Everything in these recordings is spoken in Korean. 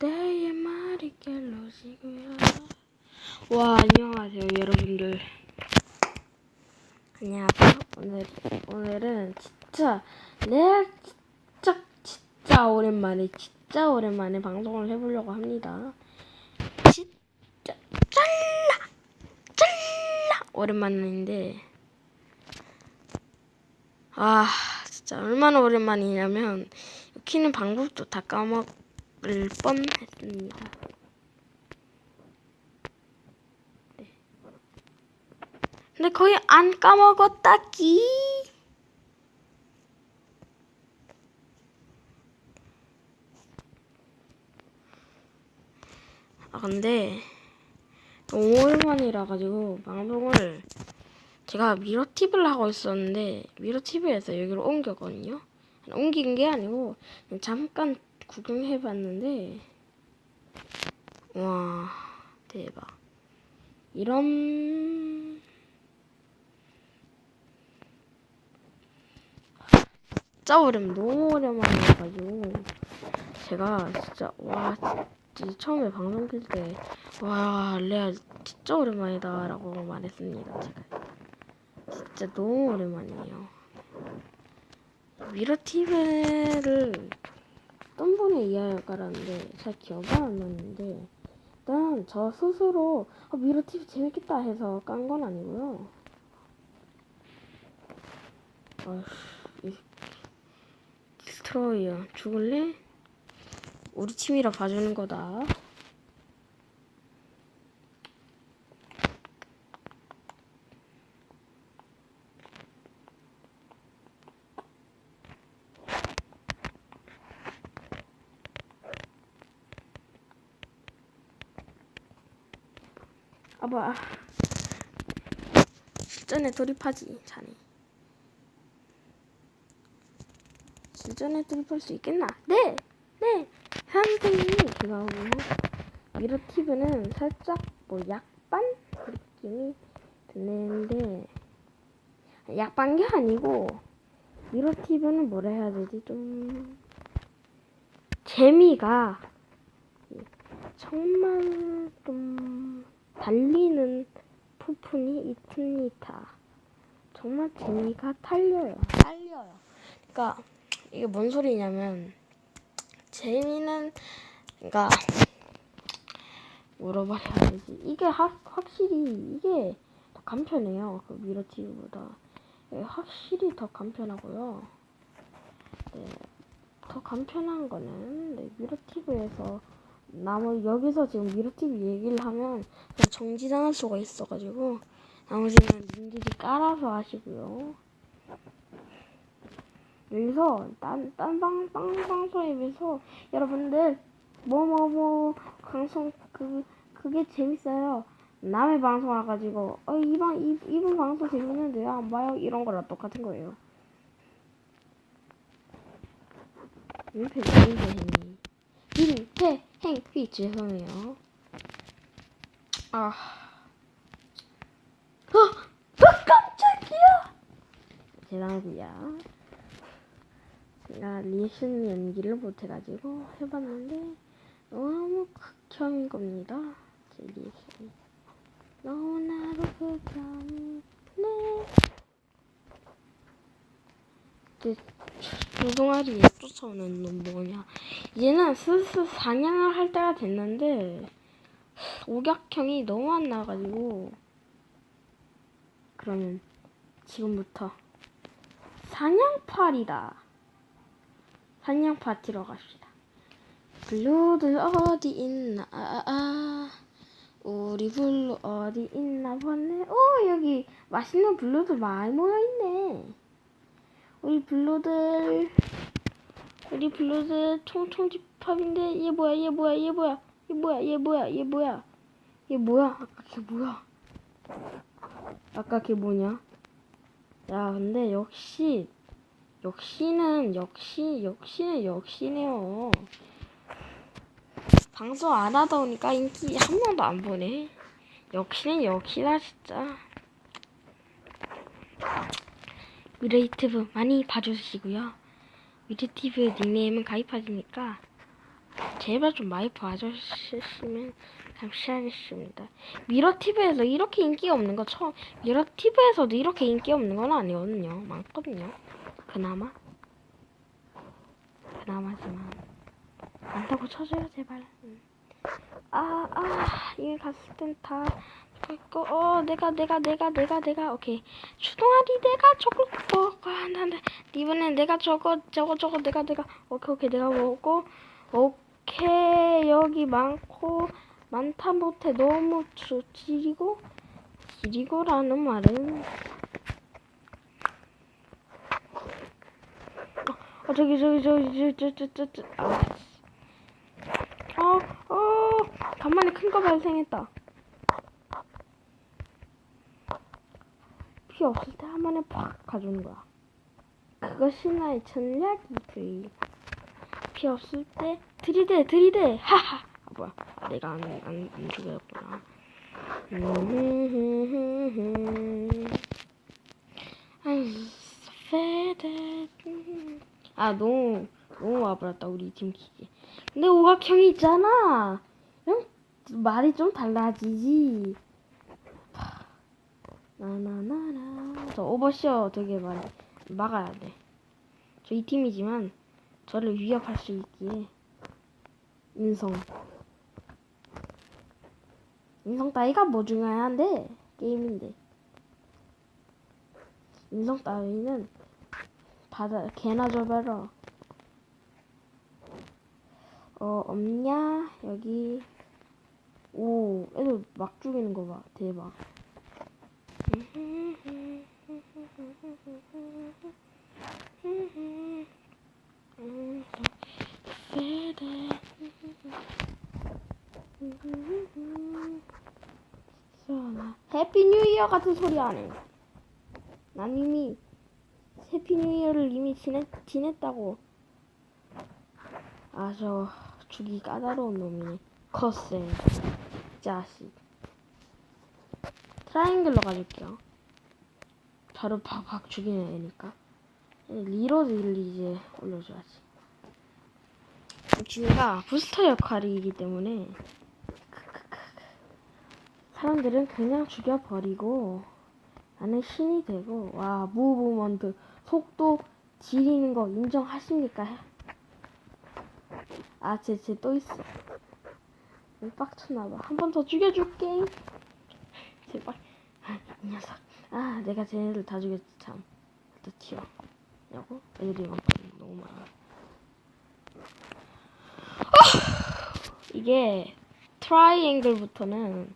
그대의 말이 갤러지고요. 와 안녕하세요 여러분들. 안녕하세요. 오늘 오늘은 진짜 내 진짜 진짜 오랜만에 진짜 오랜만에 방송을 해보려고 합니다. 진짜 짤라 짤라 오랜만인데 아 진짜 얼마나 오랜만이냐면 키는 방법도 다 까먹 을 뻔했습니다. 네. 근데 거의 안 까먹었다기. 아 근데 너무 오랜만이라 가지고 방송을 제가 미러 팁을 하고 있었는데 미러 팁에서 여기로 옮겼거든요. 옮긴 게 아니고 잠깐 구경해봤는데 와 대박 이런 진짜 오랜 너무 오랜만이어가지고 제가 진짜 와 진짜 처음에 방송 킬때와 레알 진짜 오랜만이다라고 말했습니다 제가 진짜 너무 오랜만이에요. 미러 TV를 어떤 분이 이해할 까라는데 잘 기억이 안 나는데 일단 저 스스로 어, 미러 TV 재밌겠다 해서 깐 건 아니고요. 어휴, 이 디스트로이어 죽을래? 우리 팀이라 봐주는 거다. 아봐 실전에 돌입하지 자네 실전에 돌입할 수 있겠나? 네! 네! 선생님이 제가 보면 미러티브는 살짝 뭐 약반 느낌이 드는데 약반 게 아니고 미러티브는 뭐라 해야 되지? 좀 재미가 정말 좀 달리는 부분이 있습니다. 정말 재미가 달려요. 달려요. 그러니까 이게 뭔 소리냐면 재미는 그러니까 물어봐야 되지. 이게 확, 확실히 이게 더 간편해요. 그 미러 TV보다 확실히 더 간편하고요. 네, 더 간편한 거는 네, 미러 TV에서 나머지 여기서 지금 미러TV 얘기를 하면 정지당할 수가 있어가지고 나머지는 님들이 깔아서 하시고요. 여기서 딴 딴 방 방방송에 비해서 여러분들 뭐뭐뭐 방송 그 그게 재밌어요. 남의 방송 와가지고 어 이방 이 이분 방송 재밌는데 안 봐요 이런 거랑 똑같은 거예요. 민폐 민폐 민폐 행휘 죄송해요. 아, 어, 어 깜짝이야. 죄송합니다. 제가 리액션 연기를 못해가지고 해봤는데 너무 극혐인 겁니다. 제 리액션이 너무나도 극혐이 네. 조종아리 쫓아오는 놈 뭐냐. 얘는 슬슬 사냥을 할 때가 됐는데 오격형이 너무 안 나가지고 그러면 지금부터 사냥팔이다. 사냥 파티로 갑시다. 블루들 어디 있나? 아, 아, 우리 블루 어디 있나 보네. 오 여기 맛있는 블루들 많이 모여 있네. 우리 블루들 우리 블루들 총총 집합인데 얘 뭐야 얘 뭐야 얘 뭐야 얘 뭐야 얘 뭐야 얘 뭐야. 얘 뭐야? 아까 걔 뭐야? 아까 걔 뭐냐? 야 근데 역시 역시는 역시 역시는 역시네요. 방송 안 하다 보니까 인기 한 명도 안 보네. 역시는 역시다 진짜 미래이트브 많이 봐주시고요 미래티브 닉네임은 가입하시니까 제발 좀 많이 봐주시면 감사하겠습니다. 미러 TV에서 이렇게 인기가 없는 거 처음 미러 TV에서도 이렇게 인기 없는 건 아니거든요. 많거든요. 그나마 그나마지만 많다고 쳐줘요 제발. 음. 아, 아, 이게 갔을 땐 다 있고, 어, 내가, 내가, 내가, 내가, 내가, 오케이. 추동아리 내가 저걸 먹고, 아, 나, 나, 이번엔 내가 저거, 저거, 저거, 내가, 내가, 오케이, 오케이, 내가 먹고, 오케이, 여기 많고, 많다 못해, 너무 주, 지리고, 지리고라는 말은, 어, 저기, 저기, 저기, 저, 저, 저, 저, 저, 아, 어, 어, 간만에 큰 거 발생했다. 피 없을 때 한 번에 팍 가주는 거야. 그것이 나의 전략이지. 피 없을 때 들이대, 들이대, 하하. 아, 뭐야? 아, 내가 안, 안, 안 죽였구나. Faded. 아, 너무, 너무 와버렸다, 우리 팀 기계. 근데 오각형이 있잖아. 응? 말이 좀 달라지지. 나나나나. 저 오버쇼 되게 많이 막아야 돼. 저 이 팀이지만 저를 위협할 수 있기에 인성. 인성 따위가 뭐 중요한데 게임인데. 인성 따위는 받아 개나 줘봐라. 어, 없냐? 여기. 오, 애들 막 죽이는 거 봐. 대박. 해피 뉴 이어 같은 소리 안 해. 난 이미 해피 뉴 이어를 이미 지냈, 지냈다고. 아, 저, 죽이 까다로운 놈이네. 컷세. 자식. 트라이앵글로 가줄게요. 바로 박박 죽이는 애니까. 리로드를 이제 올려줘야지. 지가 부스터 역할이기 때문에 사람들은 그냥 죽여버리고 나는 신이 되고 와 무브먼트 속도 지리는 거 인정하십니까? 아, 쟤, 쟤 또 있어. 빡쳤나봐. 한 번 더 죽여줄게. 제발. 아, 이 녀석. 아, 내가 쟤네들 다 죽였지, 참. 일단 튀어. 야고? 애들이 많거든. 너무 많아. 아! 이게 트라이앵글부터는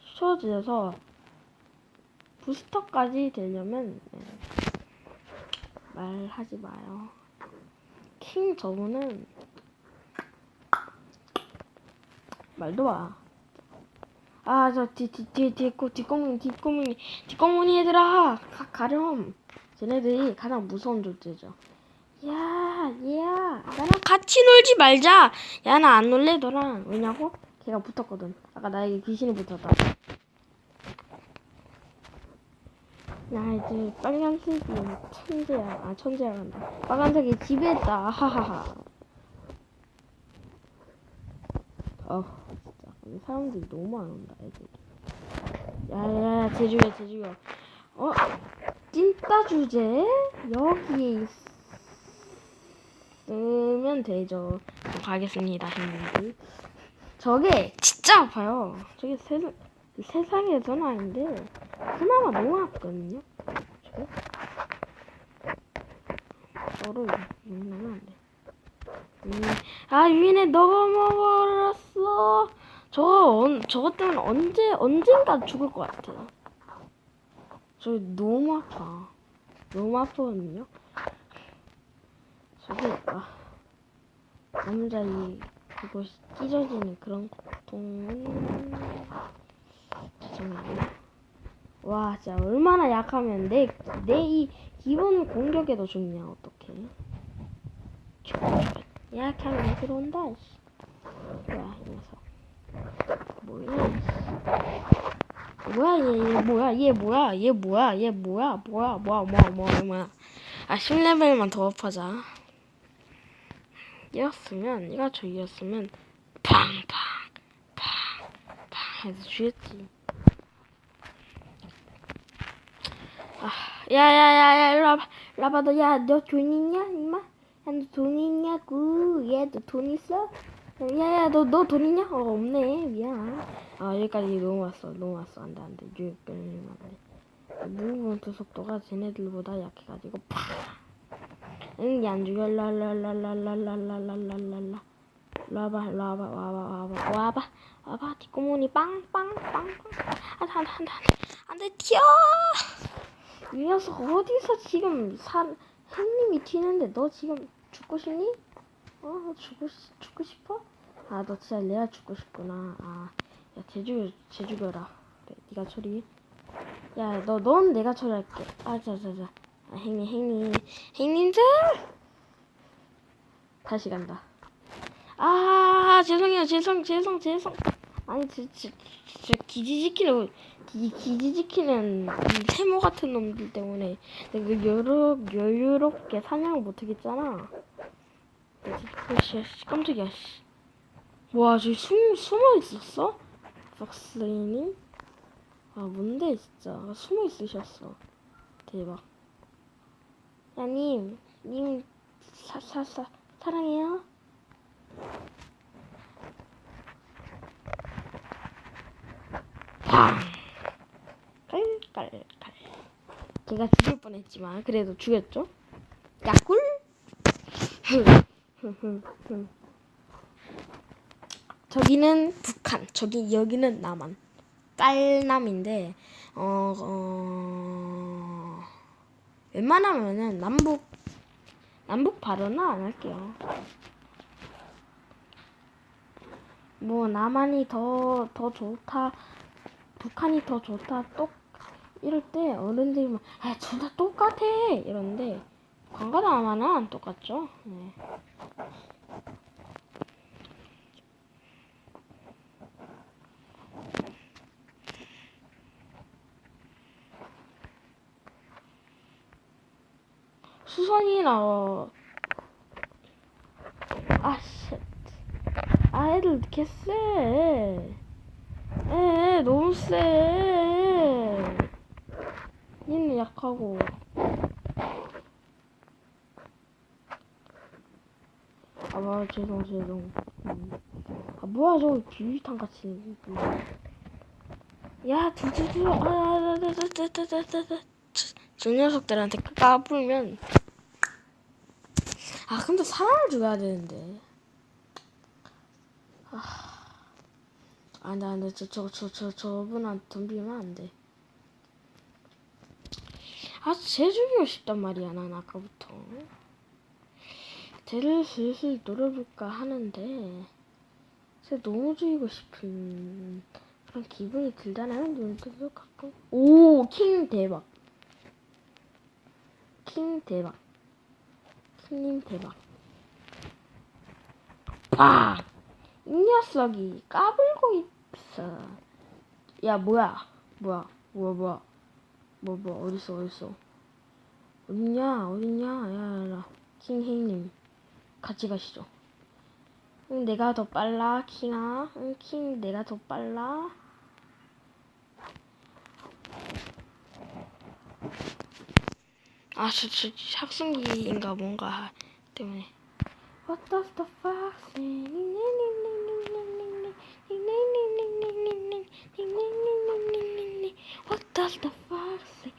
쉬워져서 부스터까지 되려면 네. 말하지 마요. 킹 저분은 말도 마. 아, 저, 뒤, 뒤, 뒤, 뒤, 뒷, 뒷공무니, 뒷공무니, 뒷공무니 얘들아! 가, 가렴! 쟤네들이 가장 무서운 존재죠. 야, 얘야, 나랑 같이 놀지 말자! 야, 나 안 놀래, 너랑. 왜냐고? 걔가 붙었거든. 아까 나에게 귀신이 붙었다. 나 이제 빨간색이 천재야. 아, 천재야 간다. 빨간색이 집에 있다. 하하하. 어, 사람들이 너무 안 온다, 애들이. 야야야, 제주야, 제주야. 어? 찐따 주제? 여기에 있으면 되죠. 가겠습니다, 형님들. 저게 진짜 아파요. 저게 세상, 세상에서는 아닌데, 그나마 너무 아프거든요. 저게. 저를 만나면 안 돼. 음, 아 유인해 넘어버렸어. 저 언, 저것 때문에 언제 언젠가 죽을 것 같아요. 저 너무 아파. 너무 아프거든요. 저기 아 남자 이 그거 찢어지는 그런 고통은 죄송해요. 와 진짜 얼마나 약하면 내 내 이 기본 공격에도 죽냐 어떡해. 약하면 왜 들어온다. 씨. 뭐야 이 녀석. 뭐야? 씨. 뭐야 얘, 얘 뭐야 얘 뭐야 얘 뭐야 얘 뭐야 뭐야 뭐야 뭐야 뭐야 뭐야. 아 10레벨만 더 업하자. 이었으면 얘가 저 이었으면 팡팡 팡팡 해서 죽였지. 아, 야야야야 일로 와봐 일로 와봐 너야너 돈 있냐 임마? 야너 돈 있냐고 얘 너 돈 있어? 야야 너 너 돈 있냐? 어 없네 미안 아 여기까지 너무 왔어 너무 왔어 안돼 안돼 여기까지는 안돼 무브먼트 속도가 쟤네들보다 약해가지고 팍응안 죽여 랄랄랄랄랄랄랄랄랄랄라 와봐 와봐 와봐 와봐 와봐 와봐 뒷구멍이 빵빵빵빵 안돼 안돼 안돼 안돼 튀어 이 녀석 어디서 지금 산 햇님이 튀는데 너 지금 죽고 싶니? 어너 죽고 싶- 죽고 싶어? 아 너 진짜 레아 죽고 싶구나. 아 야 제죽여 제죽여라. 그래 네가 처리 야 너 넌 내가 처리할게. 아 자 자 자. 아 행님 행님. 행님들! 다시 간다. 아 죄송해요. 죄송 죄송 죄송. 아니 진짜 진짜 기지 지키는 기, 기지 지키는 이 세모 같은 놈들 때문에 내가 여러 여유롭게 사냥을 못 하겠잖아. 씨, 씨, 깜짝이야. 씨. 와, 저기 숨 숨어 있었어? 박스레이님? 아, 뭔데 진짜 숨어 있으셨어. 대박. 야, 님, 님, 사, 사, 사, 사랑해요. 팡! 깔깔깔. 걔가 죽을 뻔했지만 그래도 죽였죠. 야꿀. 저기는 북한, 저기 여기는 남한. 빨남인데 어, 어 웬만하면은 남북 남북 발언은 안 할게요. 뭐 남한이 더 더 좋다 북한이 더 좋다 똑 이럴 때 어른들이 막 아, 둘 다 똑같아 이러는데 강가다마는 똑같죠. 네. 수선이 나와. 아, 쉣. 아, 애들 이렇게 세. 에, 너무 세. 얘는 약하고. 아, 와, 죄송, 죄송. 음. 아, 뭐야, 저거 비비탄 같이. 음. 야, 두두두. 아, 아, 아, 아, 아, 아, 아, 아. 저, 저 녀석들한테 까불면. 아, 근데 사람을 죽여야 되는데. 안 돼, 안 돼. 저, 저, 저, 저, 저분한테 덤비면 안 돼. 아, 쟤 죽이고 싶단 말이야, 난 아까부터. 쟤를 슬슬 노려볼까 하는데, 쟤 너무 죽이고 싶은 그런 기분이 들잖아요, 눈뜨도 가끔. 오, 킹 대박. 킹 대박. 킹님 대박. 아! 이 녀석이 까불고 있어. 야, 뭐야? 뭐야? 뭐야, 뭐야? 뭐, 뭐, 어딨어, 어딨어? 어딨냐? 어딨냐? 야, 야, 야. 킹행님. 같이 가시죠. 응, 내가 더 빨라, 킹아. 응, 킹, 내가 더 빨라. 아, 저, 저, 학생기인가 뭔가 때문에. What does the fox say? What does the fox say?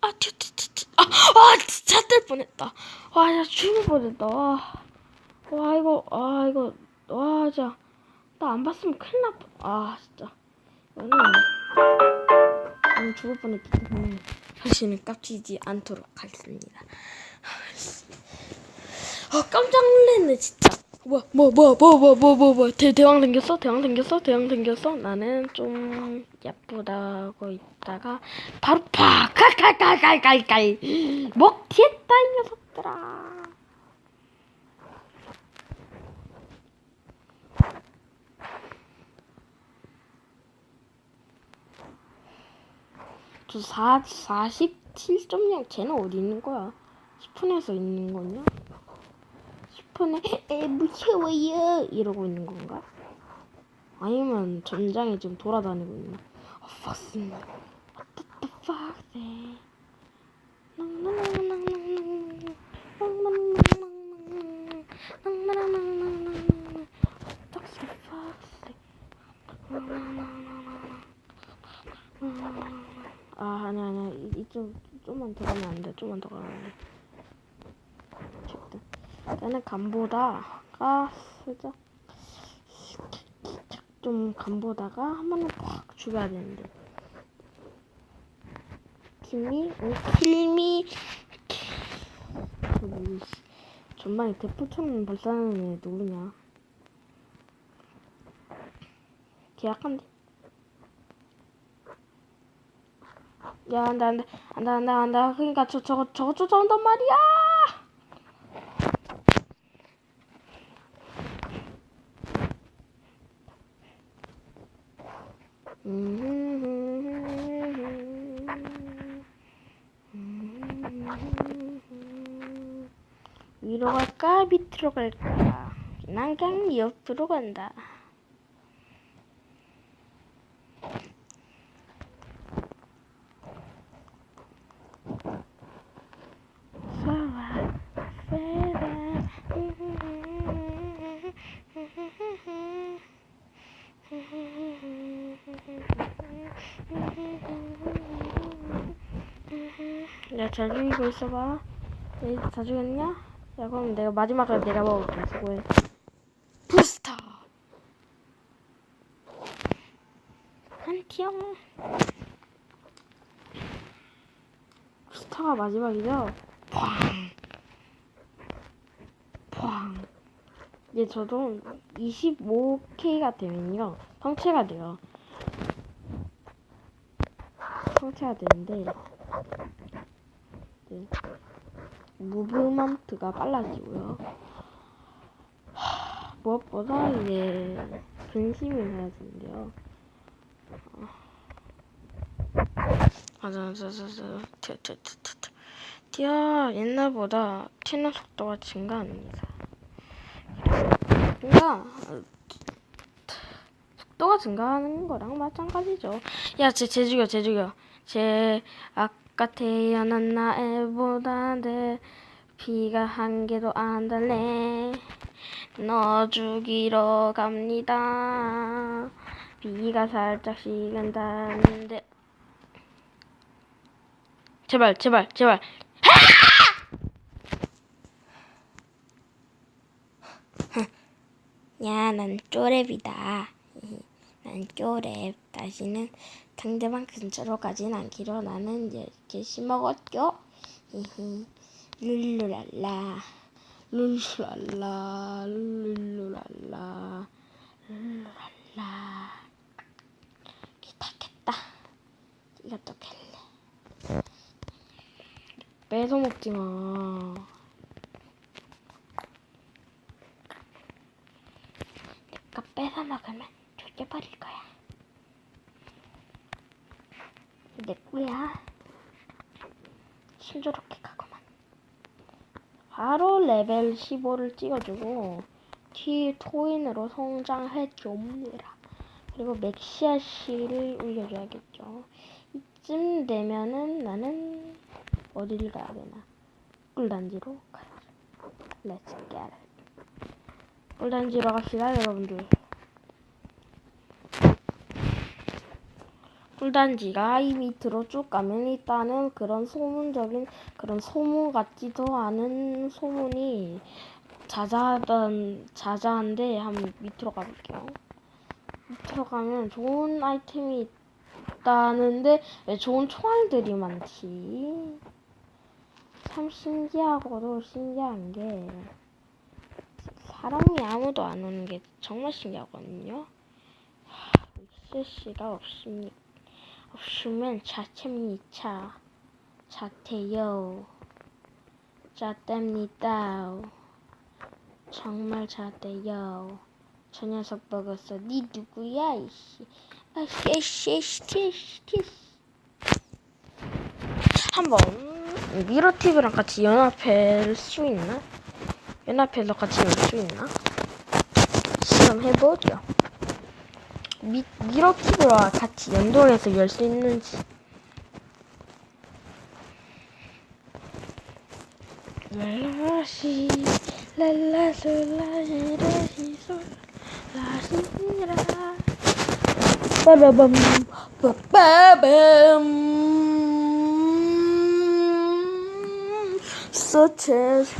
아, 튀. 아, 아, 진짜 뜰 뻔했다. 와, 야, 죽을 뻔했다. 와, 와, 이거, 아, 이거, 와, 진짜. 나 안 봤으면 큰일 날 뻔. 아, 진짜. 이거는, 오늘 죽을 뻔했기 때문에 다시는 깝치지 않도록 하겠습니다. 아 깜짝 놀랐네 진짜. 뭐 뭐 뭐 뭐 뭐 뭐뭐대 대왕 생겼어 대왕 생겼어 대왕 생겼어 나는 좀 예쁘다고 있다가 바로 팍 칼칼칼칼칼칼 먹튀했다 이 녀석들아. 저 4, 47.0 쟤는 어디 있는 거야? 10분에서 있는 거냐? 핸드폰에 에 무서워요 이러고 있는 건가? 아니면 전장에 지금 돌아다니고 있나? 어? 네. 낭낭낭낭낭낭. What the fuck? 아 아니 아니야 이- 이쪽 좀만 더 가면 안돼 좀만 더 가면 안돼 나는 간보다가 살짝 좀 간보다가 한 번에 팍 죽여야 되는데. 킬미 오 킬미 전방에 대포처럼 발사하는 애 누구냐? 계약한데? 야 안돼 안돼 안돼 안돼 안돼. 그러니까 저 저거 저거 쫓아온단 말이야 위로 갈까 밑으로 갈까? 난 그냥 옆으로 간다 야, 잘 죽이고 있어봐. 얘 다 죽였냐? 야, 그럼 내가 마지막으로 내려볼게. 수고해. 부스터! 한티용. 부스터가 마지막이죠? 팡! 팡! 이제 저도 25K가 되면요. 성체가 돼요. 성체가 되는데, 네. 무브먼트가 빨라지고요. 하, 무엇보다 이제 근심이 튀어, 튀어, 튀어. 튀어, 옛날보다 튀는 속도가 증가합니다. 그러니까 어, 속도가 증가하는 거랑 마찬가지죠. 야, 쟤, 쟤 죽여, 쟤 죽여. 쟤 아까 태어난 나애보다 내 피가 한 개도 안 달래. 너 죽이러 갑니다. 비가 살짝 식은다는데. 제발, 제발, 제발. 야, 난 쪼랩이다. 난 쪼랩. 다시는 상대방 근처로 가진 않기로 나는 먹었죠. 히히. 룰루랄라. 룰루랄라. 룰루랄라. 룰루랄라. 기타겠다. 이것도 캘래. 뺏어 먹지 마. 내가 뺏어 먹으면 죽여버릴 거야. 내 거야. 순조롭게 가고만. 바로 레벨 15를 찍어주고 T 토인으로 성장해 줍니다. 그리고 맥시아 씨를 올려줘야겠죠. 이쯤 되면은 나는 어디를 가야 되나? 꿀단지로 가야죠. Let's get it. 꿀단지로 갑시다, 여러분들. 꿀단지가 이 밑으로 쭉 가면 있다는 그런 소문적인 그런 소문 같지도 않은 소문이 자자하던 자자한데 한번 밑으로 가볼게요. 밑으로 가면 좋은 아이템이 있다는데 왜 좋은 총알들이 많지? 참 신기하고도 신기한 게 사람이 아무도 안 오는 게 정말 신기하거든요. 실시가 없습니다. 없으면 자체입니다. 자태요. 자답니다. 정말 자대요. 저 녀석 먹었어. 니 누구야 이씨. 아 씨씨 씨씨. 한번 미러 TV랑 같이 연합할 수 있나? 연합해서 같이 열수 있나? 실험해보죠. 미, 미러키드와 같이 연동해서 열 수 있는지. 랄라시 랄라솔라시라시솔 라시라 빠라밤 빠밤 such as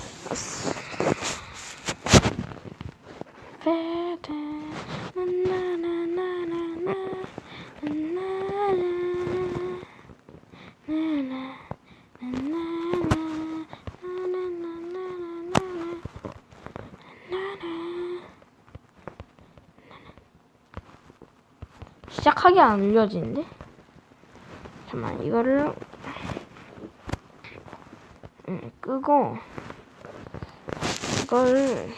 시작하기 안 알려지는데? 잠깐만 이거를 음, 끄고 이걸